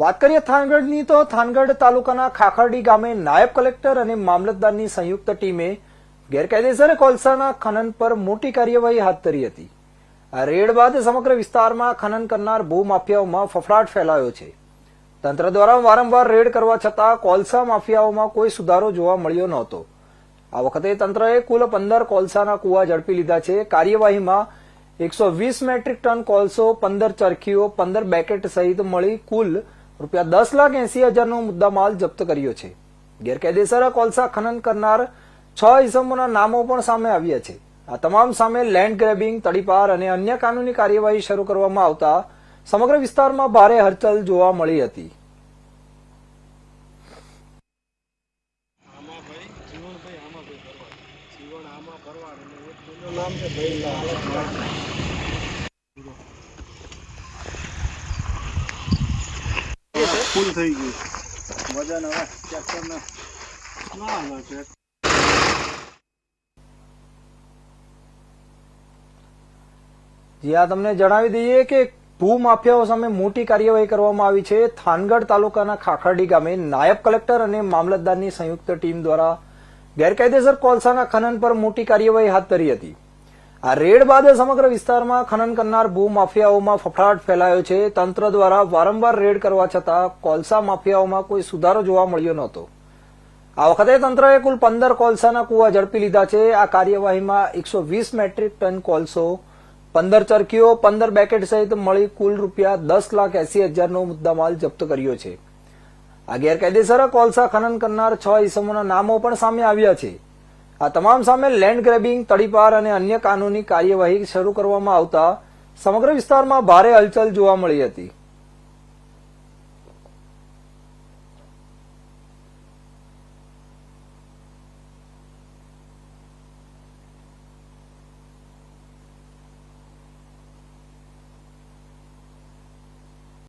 વાત કરીએ થાનગઢની તો થાનગઢ તાલુકાના ખાખરડી ગામે નાયબ કલેક્ટર અને મામલતદારની સંયુક્ત ટીમે ગેરકાયદેસર કોલસાના ખનન પર મોટી કાર્યવાહી હાથ ધરી હતી. આ રેડ બાદ સમગ્ર વિસ્તારમાં ખનન કરનાર ભૂમાફિયાઓમાં ફફડાટ ફેલાયો છે. તંત્ર દ્વારા વારંવાર રેડ કરવા છતાં કોલસા માફિયાઓમાં કોઈ સુધારો જોવા મળ્યો નહોતો. આ વખતે તંત્રએ કુલ પંદર કોલસાના કુવા ઝડપી લીધા છે. કાર્યવાહીમાં એકસો વીસ મેટ્રિક ટન કોલસો, પંદર ચરખીઓ, પંદર બેકેટ સહિત મળી કુલ રૂપિયા દસ લાખ એસી હજારનો મુદ્દામાલ જપ્ત કર્યો છે. ગેરકાયદેસર કોલસા ખનન કરનાર છ ઇસમોના નામો પણ સામે આવ્યા છે. આ તમામ સામે લેન્ડ ગ્રેબિંગ, તડીપાર અને અન્ય કાનૂની કાર્યવાહી શરૂ કરવામાં આવતા સમગ્ર વિસ્તારમાં ભારે હલચલ જોવા મળી હતી. આમાં ભાઈ ભાઈ ફૂલ થઈ ગયું. વજન હવે ટ્રેક્ટર ના ના ટ્રેક્ટર જી આ તમને જણાવી દઈએ કે ભૂમાફિયાઓ સામે મોટી કાર્યવાહી કરવામાં આવી છે. થાનગઢ તાલુકાના ખાખરડી ગામે નાયબ કલેક્ટર અને મામલતદારની સંયુક્ત ટીમ દ્વારા ગેરકાયદેસર કોલસાના ખનન પર મોટી કાર્યવાહી હાથ ધરી હતી. આ રેડ બાદ સમગ્ર વિસ્તારમાં ખનન કરનાર ભૂમાફિયાઓમાં ફફડાટ ફેલાયો છે. તંત્ર દ્વારા વારંવાર રેડ કરવા છતાં કોલસા માફિયાઓમાં કોઈ સુધારો જોવા મળ્યો નહોતો. આ વખતે તંત્રએ કુલ પંદર કોલસાના કુવા ઝડપી લીધા છે. આ કાર્યવાહીમાં એકસો વીસ મેટ્રિક ટન કોલસો, પંદર ચરખીઓ, પંદર બેકેટ સહિત મળી કુલ રૂપિયા દસ લાખ એસી હજારનો મુદ્દામાલ જપ્ત કર્યો છે. આ ગેરકાયદેસર કોલસા ખનન કરનાર છ ઇસમોના નામો પણ સામે આવ્યા છે. આ તમામ સામે લેન્ડ ગ્રેબિંગ તડીપાર અને અન્ય કાનૂની કાર્યવાહી શરૂ કરવામાં આવતા સમગ્ર વિસ્તારમાં ભારે હલચલ જોવા મળી હતી.